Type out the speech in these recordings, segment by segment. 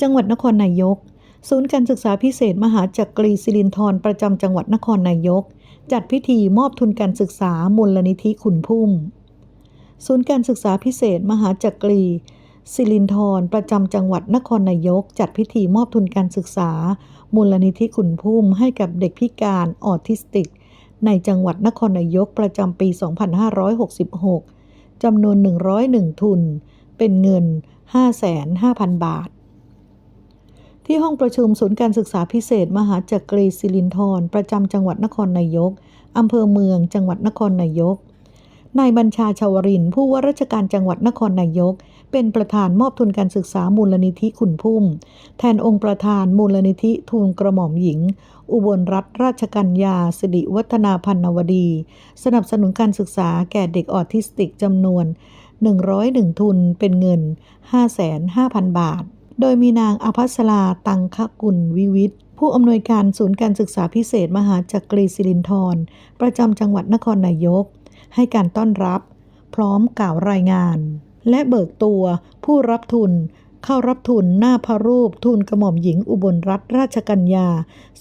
จังหวัดนครนายก ศูนย์การศึกษาพิเศษมหาจักรีสิรินธรประจำจังหวัดนครนายก จัดพิธีมอบทุนการศึกษามูลนิธิขุนพุ่ม ศูนย์การศึกษาพิเศษมหาจักรีสิรินธรประจำจังหวัดนครนายก จัดพิธีมอบทุนการศึกษา มูลนิธิขุนพุ่มให้กับเด็กพิการออทิสติก ในจังหวัดนครนายกประจำปี 2566จำนวน 101 ทุน เป็นเงิน 55,000 บาท ที่ห้องประชุมศูนย์การศึกษาพิเศษ มหาจักรีสิรินธรประจำจังหวัดนครนายกอำเภอเมือง จังหวัดนครนายก นายบัญชาชาวรินผู้ว่าราชการจังหวัดนครนายก เป็นประธานมอบทุนการศึกษามูลนิธิขุนพุ่ม แทนองค์ประธานมูลนิธิทูลกระหม่อมหญิง อุบลรัตนราชกัญญาสิริวัฒนาพันนวดี สนับสนุนการศึกษาแก่เด็กออทิสติกจำนวน 101 ทุนเป็นเงิน 55,000 บาท โดยมีนางอภัสราตังคกุลวิวิทย์ผู้อำนวยการศูนย์การศึกษาพิเศษมหาจักรีสิรินธรประจำจังหวัดนครนายก ให้การต้อนรับ พร้อมกล่าวรายงาน และเบิกตัวผู้รับทุน เข้ารับทุนหน้าพระรูปทุนกระหม่อมหญิงอุบลรัตนราชกัญญา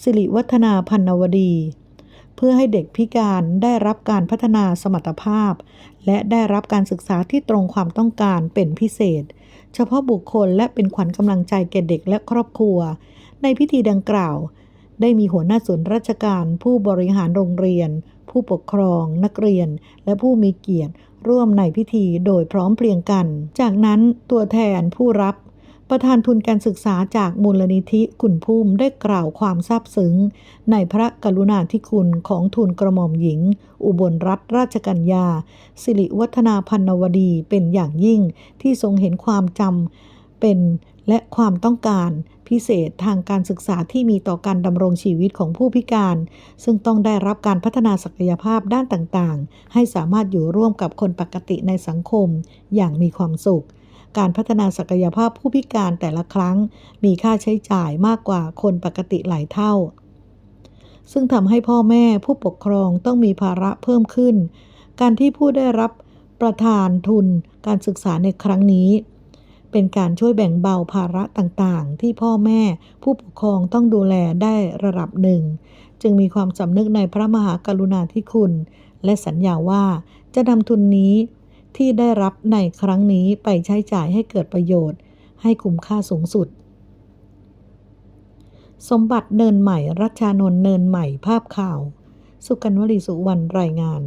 สิริวัฒนาพันนวดี เพื่อให้เด็กพิการได้รับการพัฒนาสมรรถภาพ และได้รับการศึกษาที่ตรงความต้องการเป็นพิเศษ เฉพาะบุคคลและเป็นขวัญกำลังใจแก่เด็กและครอบครัว ในพิธีดังกล่าว ได้มีหัวหน้าส่วนราชการผู้บริหารโรงเรียน ผู้ปกครอง นักเรียน และผู้มีเกียรติ ร่วมในพิธีโดยพร้อมเพรียงกัน จากนั้นตัวแทนผู้รับ ประธานทุนการศึกษาจากมูลนิธิขุนพุ่มได้กล่าวความซาบซึ้ง ในพระกรุณาธิคุณของทุนกระหม่อมหญิง อุบลรัตนราชกัญญา สิริวัฒนาพันนวดีเป็นอย่างยิ่งที่ทรงเห็นความจำเป็นและความต้องการพิเศษทางการศึกษาที่มีต่อการดำรงชีวิตของผู้พิการ ซึ่งต้องได้รับการพัฒนาศักยภาพด้านต่างๆ ให้สามารถอยู่ร่วมกับคนปกติในสังคมอย่างมีความสุข การพัฒนาศักยภาพผู้พิการแต่ละครั้ง มีค่าใช้จ่ายมากกว่าคนปกติหลายเท่า ซึ่งทำให้พ่อแม่ผู้ปกครองต้องมีภาระเพิ่มขึ้น การที่ผู้ได้รับประทานทุนการศึกษาในครั้งนี้ เป็นการช่วยแบ่งเบาภาระต่างๆ ที่พ่อแม่ผู้ปกครองต้องดูแลได้ระดับหนึ่ง จึงมีความสำนึกในพระมหากรุณาธิคุณ และสัญญาว่าจะนำทุนนี้ ที่ได้รับในครั้งนี้ไปใช้จ่ายให้เกิดประโยชน์ ให้คุ้มค่าสูงสุด สมบัติเนินใหม่ รัชานนท์เนินใหม่ภาพข่าว สุกันวลีสุวรรณรายงาน